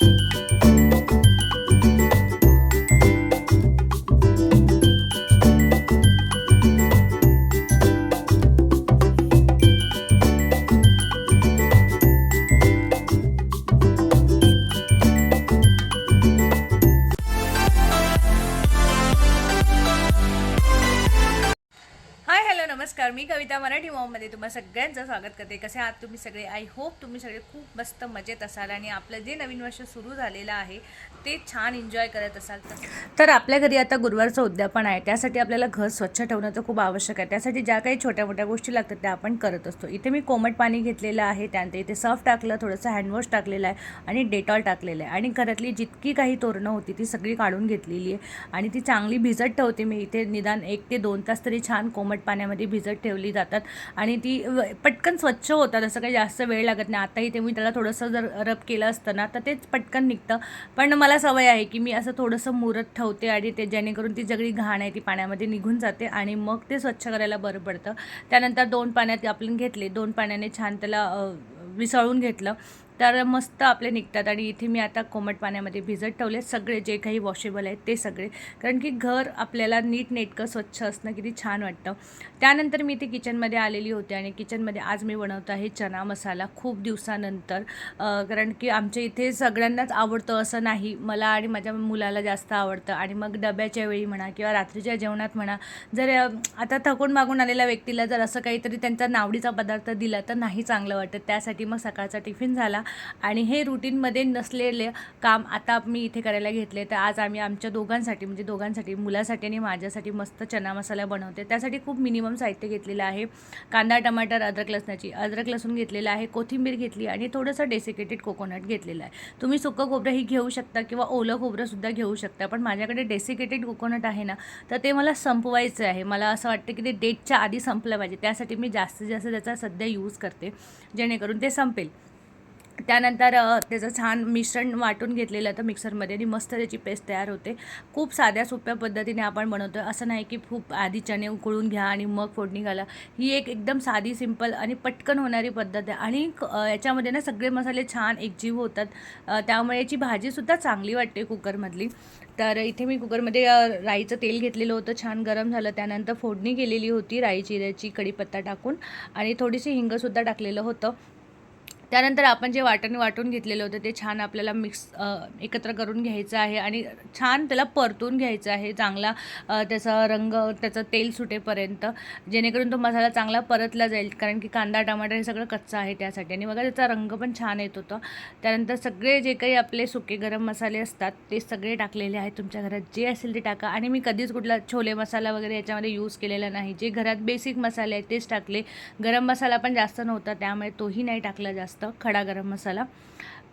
हाय कविता तुम्हाला तुम्हा सगळ्यांचं स्वागत करते. कसे आहात तुम्ही सगळे? आय होप तुम्ही सगळे खूप मस्त मजेत असाल आणि आपलं जे नवीन वर्ष सुरू झालेलं आहे ते छान एन्जॉय करत असाल तर. तर आपल्या घरी आता गुरुवारचं उद्यापन आहे. त्यासाठी आपल्याला घर स्वच्छ ठेवणं तर खूप आवश्यक आहे. त्यासाठी ज्या काही छोट्या मोठ्या गोष्टी लागतात त्या आपण करत असतो. इथे मी कोमट पाणी घेतलेलं आहे. त्यानंतर इथे सर्फ टाकलं थोडंसं हँडवॉश टाकलेलं आहे आणि डेटॉल टाकलेलं आहे. आणि घरातली जितकी काही तोरणं होती ती सगळी काढून घेतलेली आहे. आणि ती चांगली भिजत ठेवते मी. इथे निदान एक ते दोन तास तरी छान कोमट पाण्यामध्ये भिजत ठेवली जातात. आणि ती पटकन स्वच्छ होतात असं काही जास्त वेळ लागत नाही. आता इथे मी त्याला थोडंसं जर रब केलं असतं ना तर तेच पटकन निघतं. पण मला सवय आहे की मी असं थोडंसं मुरत ठेवते आणि ते जेणेकरून ती सगळी घाण आहे ती पाण्यामध्ये निघून जाते आणि मग ते स्वच्छ करायला बरं पडतं. त्यानंतर दोन पाण्यात आपण घेतले. दोन पाण्याने छान त्याला विसळून घेतलं. तर मस्त आपले निघतात आणि इथे मी आता कोमट पाण्यामध्ये भिजत ठेवले. सगळे जे काही वॉशेबल आहेत ते सगळे. कारण की घर आपल्याला नीट नेटकं स्वच्छ असणं किती छान वाटतं. त्यानंतर मी इथे किचनमध्ये आलेली होते आणि किचनमध्ये आज मी बनवत आहे चना मसाला खूप दिवसानंतर. कारण की आमच्या इथे सगळ्यांनाच आवडतं असं नाही. मला आणि माझ्या मुलाला जास्त आवडतं. आणि मग डब्याच्या वेळी म्हणा किंवा रात्रीच्या जेवणात म्हणा जर आता थकून मागून आलेल्या व्यक्तीला जर असं काहीतरी त्यांचा नावडीचा पदार्थ दिला तर नाही चांगलं वाटत. त्यासाठी मग सकाळचा टिफिन झाला. आणि हे रुटीनमध्ये नसलेले काम आता मी इथे करायला घेतले. तर आज आम्ही आमच्या दोघांसाठी म्हणजे दोघांसाठी मुलासाठी आणि माझ्यासाठी मस्त चना मसाला बनवते. त्यासाठी खूप मिनिमम साहित्य घेतलेलं आहे. कांदा टमाटर अद्रक लसणाची. अद्रक लसूण घेतलेलं आहे कोथिंबीर घेतली आणि थोडंसं डेसिकेटेड कोकोनट घेतलेलं आहे. तुम्ही सुकं खोबरंही घेऊ शकता किंवा ओलं खोबरंसुद्धा घेऊ शकता पण माझ्याकडे डेसिकेटेड कोकोनट आहे ना तर ते मला संपवायचं आहे. मला असं वाटतं की ते डेटच्या आधी संपलं पाहिजे. त्यासाठी मी जास्तीत जास्त त्याचा सध्या यूज करते. जेणेकरून ते संपेल. त्यानंतर त्याचं छान मिश्रण वाटून घेतलेलं होतं मिक्सरमध्ये आणि मस्त त्याची पेस्ट तयार होते. खूप साध्या सोप्या पद्धतीने आपण बनवतो असं नाही की खूप आधी चणे उकळून घ्या आणि मग फोडणी घाला. ही एक एकदम साधी सिंपल आणि पटकन होणारी पद्धत आहे. आणि याच्यामध्ये ना सगळे मसाले छान एकजीव होतात. त्यामुळे याची भाजीसुद्धा चांगली वाटते कुकरमधली. तर इथे मी कुकरमध्ये राईचं तेल घेतलेलं होतं. छान गरम झालं. त्यानंतर फोडणी केलेली होती राई जिऱ्याची कढीपत्ता टाकून. आणि थोडीशी हिंगसुद्धा टाकलेलं होतं. त्यानंतर आपण जे वाटण वाटून घेतलेलं होतं ते छान आपल्याला मिक्स एकत्र करून घ्यायचं आहे आणि छान त्याला परतून घ्यायचं आहे चांगला त्याचा रंग त्याचं तेल सुटेपर्यंत. जेणेकरून तो मसाला चांगला परतला जाईल कारण की कांदा टमाटर हे सगळं कच्चं आहे त्यासाठी आणि बघा त्याचा रंग पण छान येत होता. त्यानंतर सगळे जे काही आपले सुके गरम मसाले असतात ते सगळे टाकलेले आहेत तुमच्या घरात. जे असेल ते टाका आणि मी कधीच कुठला छोले मसाला वगैरे याच्यामध्ये यूज केलेला नाही. जे घरात बेसिक मसाले आहेत तेच टाकले. गरम मसाला पण जास्त नव्हता त्यामुळे तोही नाही टाकला जास्त. खडा गरम मसाला.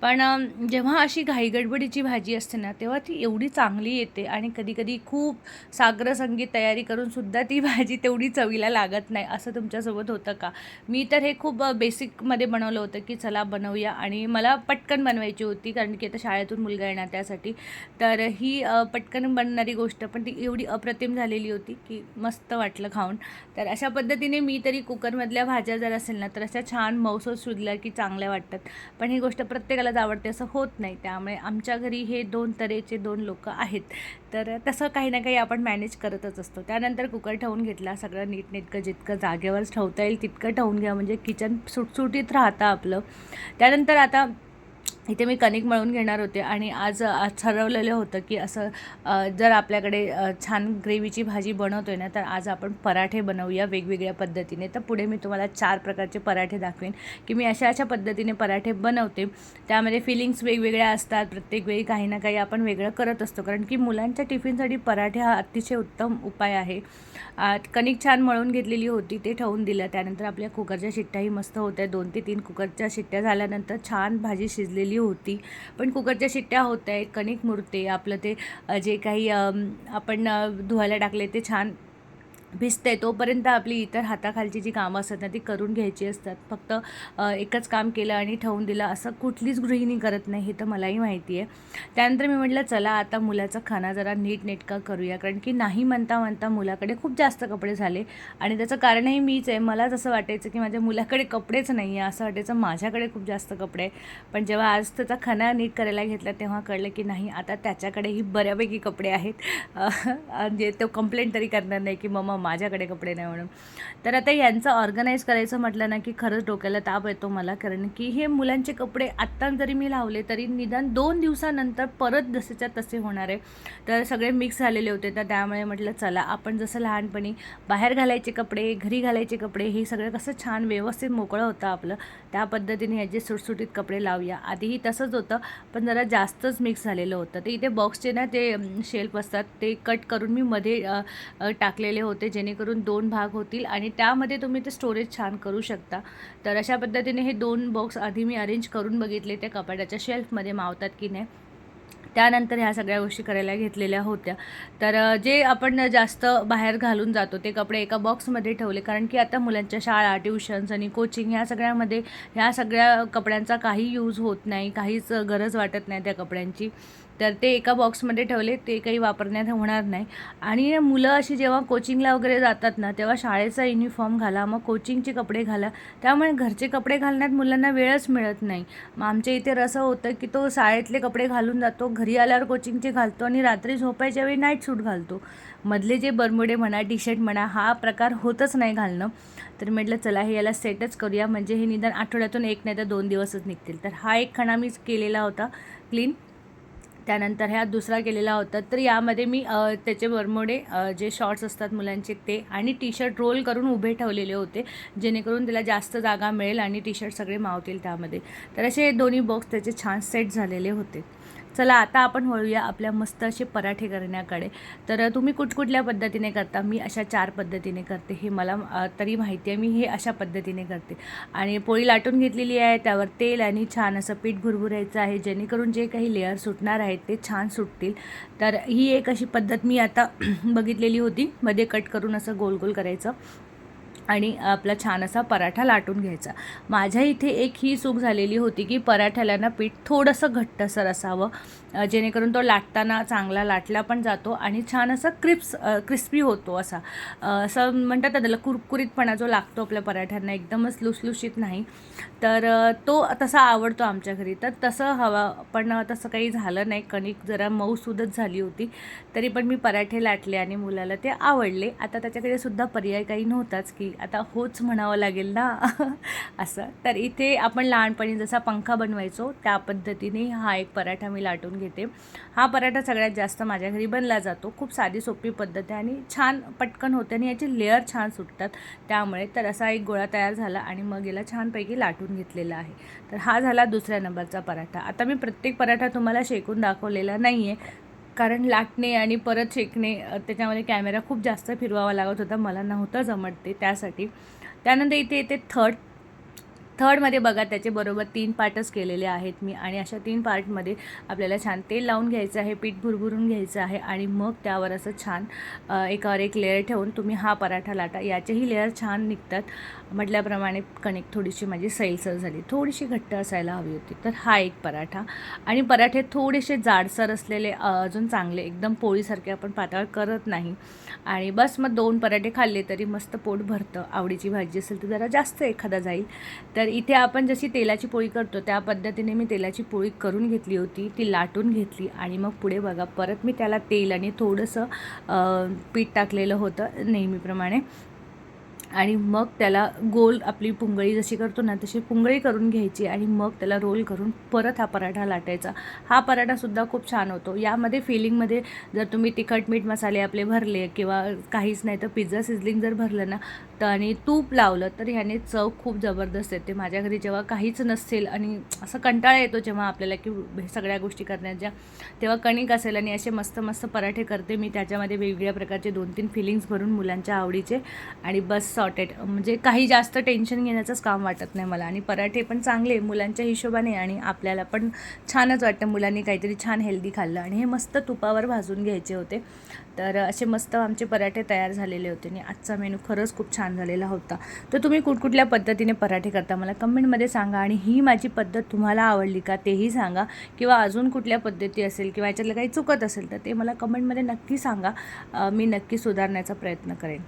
पण जेव्हा अशी घाईगडबडीची भाजी असते ना तेव्हा ती एवढी चांगली येते आणि कधीकधी खूप सागरसंगीत तयारी करूनसुद्धा ती भाजी तेवढी चवीला लागत नाही असं तुमच्यासोबत होतं का? मी तर हे खूप बेसिकमध्ये बनवलं होतं की चला बनवूया आणि मला पटकन बनवायची होती कारण की आता शाळेतून मुलगा येणार त्यासाठी. तर ही पटकन बनणारी गोष्ट पण ती एवढी अप्रतिम झालेली होती की मस्त वाटलं खाऊन. तर अशा पद्धतीने मी तरी कुकरमधल्या भाज्या जर असेल ना तर अशा छान मौसूद सुजल्या की चांगल्या वाटतात. पण ही गोष्ट प्रत्येकाला प्रत्येकालाच आवडते असं होत नाही. त्यामुळे आमच्या घरी हे दोन तऱ्हेचे दोन लोक आहेत. तर तसं काही ना काही आपण मॅनेज करतच असतो. त्यानंतर कुकर ठेवून घेतला. सगळं नीटनेटकं जितकं जागेवर ठेवता येईल तितकं ठेवून घ्या. म्हणजे किचन सुटसुटीत राहतं आपलं. त्यानंतर आता इथे मी कणिक मळून घेणार होते आणि आज ठरवलेलं होतं की असं जर आपल्याकडे छान ग्रेव्हीची भाजी बनवतोय ना तर आज आपण पराठे बनवूया वेगवेगळ्या पद्धतीने. तर पुढे मी तुम्हाला चार प्रकारचे पराठे दाखवेन की मी अशा अशा पद्धतीने पराठे बनवते. त्यामध्ये फिलिंग्स वेगवेगळ्या असतात प्रत्येक वेळी काही ना काही आपण वेगळं करत असतो कारण की मुलांच्या टिफिनसाठी पराठे हा अतिशय उत्तम उपाय आहे. कणिक छान मळून घेतलेली होती ते ठेवून दिलं. त्यानंतर आपल्या कुकरच्या शिट्ट्याही मस्त होत्या. दोन ते तीन कुकरच्या शिट्ट्या झाल्यानंतर छान भाजी शिजलेली होती. पण कुकरच्या शिट्ट्या होत आहेत कणिक मुरते आपलं ते जे काही आपण धुवायला टाकले ते छान भिजते तोपर्यंत आपली इतर हाताखालची जी कामं असतात ना ती करून घ्यायची असतात. फक्त एकच काम केलं आणि ठेवून दिलं असं कुठलीच गृहिणी करत नाही हे तर मलाही माहिती आहे. त्यानंतर मी म्हटलं चला आता मुलाचा खाना जरा नीट नेटका करूया. कारण की नाही म्हणता म्हणता मुलाकडे खूप जास्त कपडे झाले आणि त्याचं कारणही मीच आहे. मलाच असं वाटायचं की माझ्या मुलाकडे कपडेच नाही आहे असं वाटायचं माझ्याकडे खूप जास्त कपडे आहे पण जेव्हा आज त्याचा खाना नीट करायला घेतला तेव्हा कळलं की नाही आता त्याच्याकडेही बऱ्यापैकी कपडे आहेत. म्हणजे तो कंप्लेंट तरी करणार नाही की मम्मा माझ्याकडे कपडे नाही म्हणून. तर आता यांचं ऑर्गनाईज करायचं म्हटलं ना की खरंच डोक्याला ताप येतो मला कारण की हे मुलांचे कपडे आत्ता जरी मी लावले तरी निदान दोन दिवसानंतर परत जसेच्या तसे होणार आहे. तर सगळे मिक्स झालेले होते तर त्यामुळे म्हटलं चला आपण जसं लहानपणी बाहेर घालायचे कपडे घरी घालायचे कपडे हे सगळं कसं छान व्यवस्थित मोकळं होतं आपलं. त्या पद्धतीने ह्याचे सुटसुटीत कपडे लावूया. आधीही तसंच होतं पण जरा जास्तच मिक्स झालेलं होतं. तर इथे बॉक्सचे ना ते शेल्फ असतात ते कट करून मी मध्ये टाकलेले होते. जेणेकरून दोन भाग होतील आणि त्यामध्ये तुम्ही ते स्टोरेज छान करू शकता. तर अशा पद्धतीने हे दोन बॉक्स आधी मी अरेंज करून बघितले त्या कपाटाच्या शेल्फमध्ये मावतात की नाही. त्यानंतर ह्या सगळ्या गोष्टी करायला घेतलेल्या होत्या. तर जे आपण जास्त बाहेर घालून जातो ते कपडे एका बॉक्समध्ये ठेवले. कारण की आता मुलांच्या शाळा ट्युशन्स आणि कोचिंग ह्या सगळ्यामध्ये ह्या सगळ्या कपड्यांचा काही यूज होत नाही काहीच गरज वाटत नाही त्या कपड्यांची. तर ते एका बॉक्समध्ये ठेवले ते काही वापरण्यात होणार नाही. आणि मुलं अशी जेव्हा कोचिंगला वगैरे जातात ना तेव्हा शाळेचा युनिफॉर्म घाला मग कोचिंगचे कपडे घाला. त्यामुळे घरचे कपडे घालण्यात मुलांना वेळच मिळत नाही. मग आमच्या इथे असं होतं की तो शाळेतले कपडे घालून जातो घरी आल्यावर कोचिंगचे घालतो आणि रात्री झोपायच्या वेळी नाईट सूट घालतो. मधले जे बरमुडे म्हणा टी शर्ट म्हणा हा प्रकार होतच नाही घालणं. तर म्हटलं चला हे याला सेटच करूया. म्हणजे हे निदान आठवड्यातून एक नाही तर दोन दिवसच निघतील. तर हा एक खणा मी केलेला होता क्लीन त्यानंतर ह्या दुसरा केलेला होता. तर यामध्ये मी त्याचे बरमोडे जे शॉर्ट्स असतात मुलांचे ते आणि टी शर्ट रोल करून उभे ठेवलेले होते जेणेकरून त्याला जास्त जागा मिळेल आणि टी शर्ट सगळे मावतील त्यामध्ये. तर असे दोन्ही बॉक्स त्याचे छान सेट झालेले होते. चला आता आपण वळूया आपल्या मस्त असे पराठे करण्याकडे. तर तुम्ही कुठकुठल्या पद्धतीने करता मी अशा चार पद्धतीने करते. हे मला तरी माहिती आहे मी हे अशा पद्धतीने करते. आणि पोळी लाटून घेतलेली आहे त्यावर तेल आणि छान असं पीठ भुरभुरायचं आहे जेणेकरून जे काही लेअर सुटणार आहेत ते छान सुटतील. तर ही एक अशी पद्धत मी आता बघितलेली होती. मध्ये कट करून असं गोल गोल करायचं. आणि आपला छान असा पराठा लाटून घ्यायचा. माझ्या इथे एक ही चूक झालेली होती की पराठ्याला ना पीठ थोडंसं घट्टसर असावं जेणेकरून तो लाटताना चांगला लाटला पण जातो आणि छान असा क्रिप्स क्रिस्पी होतो असा. असं म्हणतात त्याला कुरकुरीतपणा जो लागतो आपल्या पराठ्यांना एकदमच लुसलुशीत नाही. तर तो तसा आवडतो आमच्या घरी. तर तसं हवा पण तसं काही झालं नाही. कणिक जरा मऊसुदच झाली होती. तरी पण मी पराठे लाटले आणि मुलाला ते आवडले. आता त्याच्याकडे सुद्धा पर्याय काही नव्हताच की आता होच म्हणावं लागेल ना? असं. तर इथे आपण लहानपणी जसा पंखा बनवायचो त्या पद्धतीने हा एक पराठा मी लाटून घेते. हा पराठा सगळ्यात जास्त माझ्या घरी बनला जातो. खूप साधी सोपी पद्धत आहे आणि छान पटकन होते आणि याचे लेअर छान सुटतात. त्यामुळे तर असा एक गोळा तयार झाला आणि मग याला छानपैकी लाटून घेतलेला आहे. तर हा झाला दुसऱ्या नंबरचा पराठा. आता मी प्रत्येक पराठा तुम्हाला शेकून दाखवलेला नाही आहे कारण लाटणे आणि परत शेकणे त्याच्यामध्ये कॅमेरा खूप जास्त फिरवावा लागत होता. मला नव्हतं जमत ते त्यासाठी. त्यानंतर इथे येते थर्ड थर्डमध्ये बघा त्याचे बरोबर तीन पार्टच केलेले आहेत मी आणि अशा तीन पार्टमध्ये आपल्याला छान तेल लावून घ्यायचं आहे पीठ भुरभुरून घ्यायचं आहे आणि मग त्यावर असं छान एकावर एक लेअर ठेवून तुम्ही हा पराठा लाटा. याचेही लेअर छान निघतात. म्हटल्याप्रमाणे कणिक थोडीशी माझी सैलसर झाली. थोडीशी घट्ट असायला हवी होती. तर हा एक पराठा. आणि पराठे थोडेसे जाडसर असलेले अजून चांगले एकदम पोळीसारखे आपण पातळ करत नाही. आणि बस मग दोन पराठे खाल्ले तरी मस्त पोट भरतं. आवडीची भाजी असेल तर जरा जास्त एखादा जाईल. तर तर इथे आपण जशी तेलाची पोळी करतो त्या पद्धतीने मी तेलाची पोळी करून घेतली होती ती लाटून घेतली आणि मग पुढे बघा परत मी त्याला तेल आणि थोडंसं पीठ टाकलेलं होतं नेहमीप्रमाणे. आणि मग त्याला गोल आपली पुंगळी जशी करतो ना तशी पुंगळी करून घ्यायची आणि मग त्याला रोल करून परत हा पराठा लाटायचा. हा पराठासुद्धा खूप छान होतो. यामध्ये फिलिंगमध्ये जर तुम्ही तिखट मीठ मसाले आपले भरले किंवा काहीच नाही तर पिझ्झा सिझलिंग जर भरलं ना तर आणि तूप लावलं तर ह्याने चव खूप जबरदस्त येते. माझ्या घरी जेव्हा काहीच नसेल आणि असं कंटाळा येतो जेव्हा आपल्याला की सगळ्या गोष्टी करण्याच्या तेव्हा कणिक असेल आणि असे मस्त मस्त पराठे करते मी त्याच्यामध्ये वेगवेगळ्या प्रकारचे दोन तीन फिलिंग्स भरून मुलांच्या आवडीचे. आणि बस सॉर्टेड म्हणजे काही जास्त टेन्शन घेण्याचंच काम वाटत नाही मला. आणि पराठे पण चांगले मुलांच्या हिशोबाने आणि आपल्याला पण छानच वाटतं मुलांनी काहीतरी छान हेल्दी खाल्लं. आणि हे मस्त तुपावर भाजून घ्यायचे होते. तर असे मस्त आमचे पराठे तयार झालेले होते आणि आजचा मेनू खरंच खूप छान झालेला होता. तर तुम्ही कुठकुठल्या पद्धतीने पराठे करता मला कमेंटमध्ये सांगा आणि ही माझी पद्धत तुम्हाला आवडली का तेही सांगा किंवा अजून कुठल्या पद्धती असेल किंवा याच्यातलं काही चुकत असेल तर ते मला कमेंटमध्ये नक्की सांगा. मी नक्की सुधारण्याचा प्रयत्न करेन.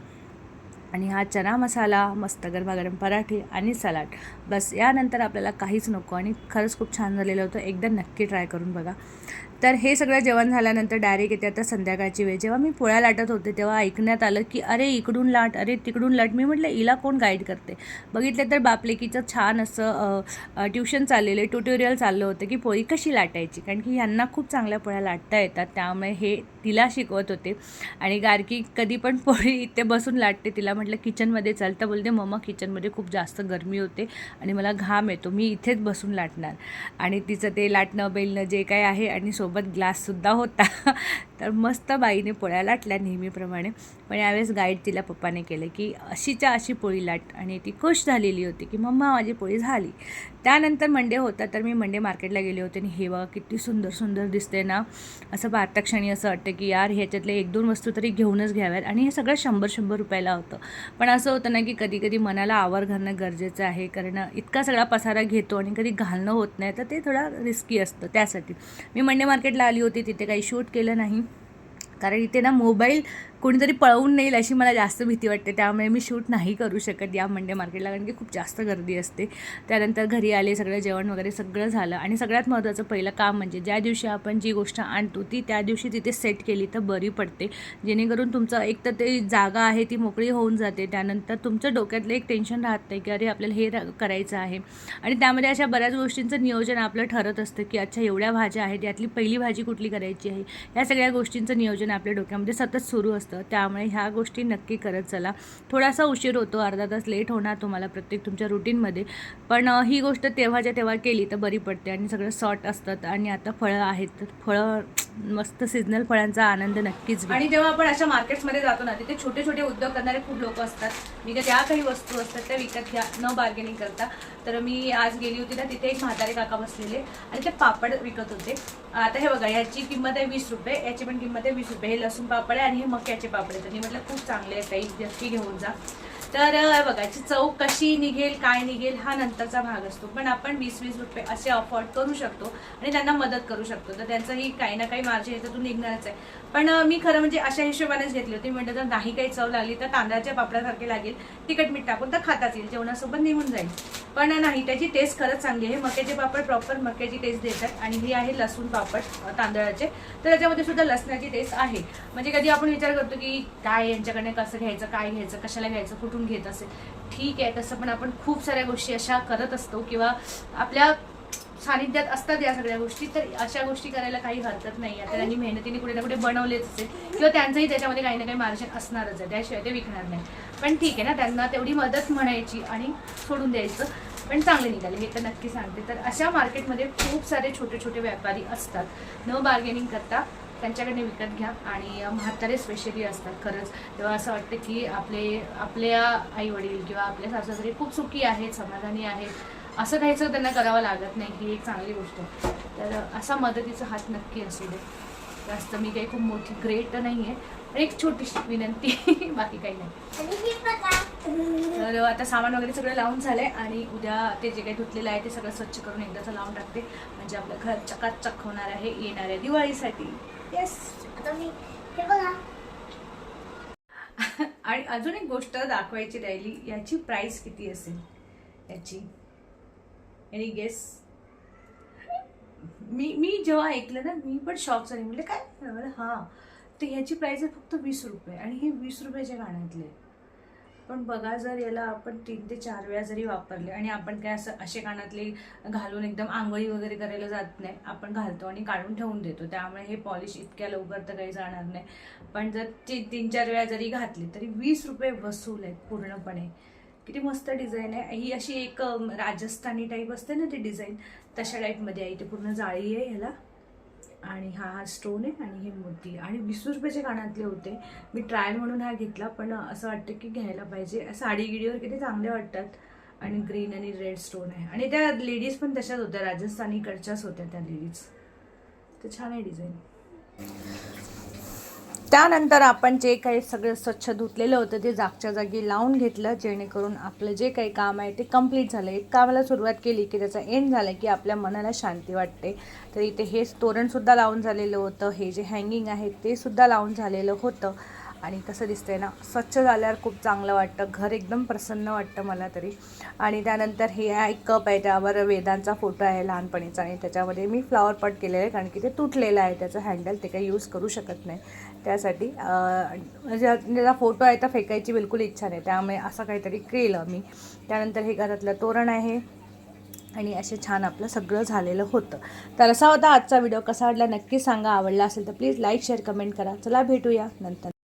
आणि हा चना मसाला मस्त गरमागरम पराठे आणि सलाड. बस यानंतर आपल्याला काहीच नको आणि खरंच खूप छान झालेलं होतं. एकदा नक्की ट्राय करून बघा. तर हे सगळं जेवण झाल्यानंतर डायरेक्ट येते आता संध्याकाळची वेळ. जेव्हा मी पोळ्या लाटत होते तेव्हा ऐकण्यात आलं की अरे इकडून लाट अरे तिकडून लाट. मी म्हटलं हिला कोण गाईड करते? बघितलं तर बापलेकीचं छान असं ट्युशन चाललेलं आहे ट्युटोरियल चाललं होतं की पोळी कशी लाटायची? कारण की ह्यांना खूप चांगल्या पोळ्या लाटता येतात. त्यामुळे हे तिला शिकवत होते. आणि गारकी कधी पण पोळी इथे बसून लाटते. तिला म्हटलं किचनमध्ये चाल. तर बोलते मम्मा किचनमध्ये खूप जास्त गरमी होते आणि मला घाम येतो. मी इथेच बसून लाटणार. आणि तिचं ते लाटणं बेलणं जे काय आहे आणि सोबत ग्लाससुद्धा होता. तर मस्त बाईने पोळ्या लाटल्या नेहमीप्रमाणे. पण यावेळेस गाईड तिला पप्पाने केलं की अशीच्या अशी पोळी लाट. आणि ती खुश झालेली होती की मम्मा माझी पोळी झाली. त्यानंतर मंडे होता तर मी मंडे मार्केटला गेले होते. आणि हे बघा किती सुंदर सुंदर दिसते ना. असं पाहता असं वाटतं की यार ह्याच्यातले एक दोन वस्तू तरी घेऊनच घ्याव्यात. आणि हे सगळं शंभर शंभर रुपयाला होतं. पण असं होतं ना की कधी कधी मनाला आवर घालणं गरजेचं आहे. कारण इतका सगळा पसारा घेतो आणि कधी घालणं होत नाही. तर ते थोडा रिस्की असतं त्यासाठी. मी मंडे मार्केटला आली होती. तिथे काही शूट केलं नाही. कारण इथे ना मोबाईल कोणीतरी पळवून नेईल अशी मला जास्त भीती वाटते. त्यामुळे मी शूट नाही करू शकत या मंडे मार्केटला कारण की खूप जास्त गर्दी असते. त्यानंतर घरी आले सगळं जेवण वगैरे सगळं झालं. आणि सगळ्यात महत्त्वाचं पहिलं काम म्हणजे ज्या दिवशी आपण जी गोष्ट आणतो ती त्या दिवशी तिथे सेट केली तर बरी पडते. जेणेकरून तुमचं एक तर ते जागा आहे ती मोकळी होऊन जाते. त्यानंतर तुमचं डोक्यातलं एक टेन्शन राहत नाही की अरे आपल्याला हे करायचं आहे. आणि त्यामध्ये अशा बऱ्याच गोष्टींचं नियोजन आपलं ठरत असतं की अच्छा एवढ्या भाज्या आहेत यातली पहिली भाजी कुठली करायची आहे? या सगळ्या गोष्टींचं नियोजन आपल्या डोक्यामध्ये सतत सुरू असतं. त्यामुळे ह्या गोष्टी नक्की करत चला. थोडासा उशीर होतो अर्धा तास लेट होणार तुम्हाला प्रत्येक तुमच्या रुटीनमध्ये पण ही गोष्ट तेव्हाच्या तेव्हा केली तर बरी पडते आणि सगळं सॉर्ट असतात आणि आता फळं आहेत. तर फळं मस्त सिजनल फळांचा आनंद नक्कीच आणि जेव्हा आपण अशा मार्केट्समध्ये जातो ना तिथे छोटे छोटे उद्योग करणारे खूप लोक असतात. विकत ज्या काही वस्तू असतात त्या विकत घ्या न बार्गेनिंग करता. तर मी आज गेली होती ना तिथे एक म्हातारे काका बसलेले आणि ते पापड विकत होते. आता हे बघा याची किंमत आहे वीस रुपये याची पण किंमत आहे वीस रुपये. हे लसूण पापड आहे आणि हे मक्याचे पापड आहेत. आणि म्हटलं खूप चांगले आहेत काही नक्की घेऊन जा. तर बघा याची चव कशी निघेल काय निघेल हा नंतरचा भाग असतो. पण आपण वीस वीस रुपये असे अफोर्ड करू शकतो आणि त्यांना मदत करू शकतो. तर त्यांचंही काही ना काही मार्जिन याच्यातून निघणारच आहे. पण मी खरं म्हणजे अशा हिशोबानेच घेतली होती. म्हणजे जर नाही काही चव लागली तर तांदळाच्या पापडासारखी लागेल. तिखट मीठ टाकून तर खाताच येईल. जेवणासोबत निघून जाईल. पण नाही त्याची टेस्ट खरंच चांगली आहे. मक्याचे पापड प्रॉपर मक्याची टेस्ट देतात. आणि ही आहे लसूण पापड तांदळाचे. तर त्याच्यामध्ये सुद्धा लसणाची टेस्ट आहे. म्हणजे कधी आपण विचार करतो की काय यांच्याकडे कसं घ्यायचं काय घ्यायचं कशाला घ्यायचं कुठून घेत असेल. ठीक आहे तसं पण आपण खूप साऱ्या गोष्टी अशा करत असतो किंवा आपल्या सानिध्यात असतात या सगळ्या गोष्टी तर अशा गोष्टी करायला काही हरकत नाही. आता त्यांनी मेहनतीने कुठे ना कुठे बनवलेच असेल किंवा त्यांचंही त्याच्यामध्ये काही ना काही मार्जिन असणारच आहे त्याशिवाय ते विकणार नाही. पण ठीक आहे ना त्यांना तेवढी मदत म्हणायची आणि सोडून द्यायचं पण चांगले निघाले. हे तर नक्की सांगते. तर अशा मार्केटमध्ये खूप सारे छोटे छोटे व्यापारी असतात. न बार्गेनिंग करता त्यांच्याकडे विकत घ्या आणि म्हातारे स्पेशली असतात खरंच. तेव्हा असं वाटतं की आपले आपल्या आई वडील किंवा आपल्या सासूसासरे खूप सुखी आहेत समाधानी आहेत. असं काहीच त्यांना करावं लागत नाही ही एक चांगली गोष्ट आहे. तर असा मदतीचा हात नक्की असू दे. जास्त मी काही खूप मोठी ग्रेट नाही आहे पण एक छोटीशी विनंती बाकी काही नाही. तर आता सामान वगैरे सगळं लावून झालंय आणि उद्या ते जे काही धुतलेलं आहे ते सगळं स्वच्छ करून एकदाच लावून टाकते. म्हणजे आपलं घर चकाचक होणार आहे येणाऱ्या दिवाळीसाठी. येस आता मी हे बघा. आणि अजून एक गोष्ट दाखवायची राहिली याची प्राइस किती असेल? याची. एनी गेस मी मी जेव्हा ऐकलं ना मी पण शॉक झाले. म्हटलं काय? हां तर ह्याची प्राइस आहे फक्त वीस रुपये आणि हे वीस रुपयाच्या गाण्यातले. पण बघा जर याला आपण तीन ते चार वेळा जरी वापरले आणि आपण काय असं असे कानातले घालून एकदम आंघोळी वगैरे करायला जात नाही आपण घालतो आणि काढून ठेवून देतो. त्यामुळे हे पॉलिश इतक्या लवकर तर काही जाणार नाही. पण जर ती तीन चार वेळा जरी घातली तरी वीस रुपये वसूल आहेत पूर्णपणे. किती मस्त डिझाईन आहे. ही अशी एक राजस्थानी टाईप असते ना ती डिझाईन तशा टाईपमध्ये आहे. इथे पूर्ण जाळी आहे ह्याला. आणि हा स्टोन आहे आणि हे मोती आणि वीस रुपयाचे कानातले होते. मी ट्रायल म्हणून हा घेतला पण असं वाटतं की घ्यायला पाहिजे. साडी गिडीवर किती चांगले वाटतात. आणि ग्रीन आणि रेड स्टोन आहे. आणि त्या लेडीज पण तशाच होत्या. राजस्थानीकडच्याच होत्या त्या लेडीज तर छान आहे डिझाईन त्यानंतर आपण जे काही सगळं स्वच्छ धुतलेलं होतं ते जागच्या जागी लावून घेतलं जेणेकरून आपलं जे काही काम आहे ते कंप्लीट झालं. एक कामाला सुरुवात केली की त्याचा एंड झाला की आपल्या मनाला शांती वाटते. तर इथे हे तोरणसुद्धा लावून झालेलं होतं हे जे हँगिंग आहे ते सुद्धा लावून झालेलं होतं. आणि कसं दिसतंय ना स्वच्छ झाल्यावर खूप चांगलं वाटतं. घर एकदम प्रसन्न वाटतं मला तरी. आणि त्यानंतर हे एक कप आहे त्यावर वेदांचा फोटो आहे लहानपणीचा आणि त्याच्यामध्ये मी फ्लॉवर पॉट केलेलं आहे कारण की ते तुटलेलं आहे त्याचं हँडल ते काही यूज करू शकत नाही. त्यासाठी म्हणजे त्याचा फोटो आहे तर फेकायची बिलकुल इच्छा नाही. त्यामुळे असं काहीतरी केलं मी. त्यानंतर हे घरातलं तोरण आहे आणि असे छान आपलं सगळं झालेलं होतं. तर असा होता आजचा व्हिडिओ. कसा वाटला नक्की सांगा. आवडला असेल तर प्लीज लाईक शेअर कमेंट करा. चला भेटूया. नंतर.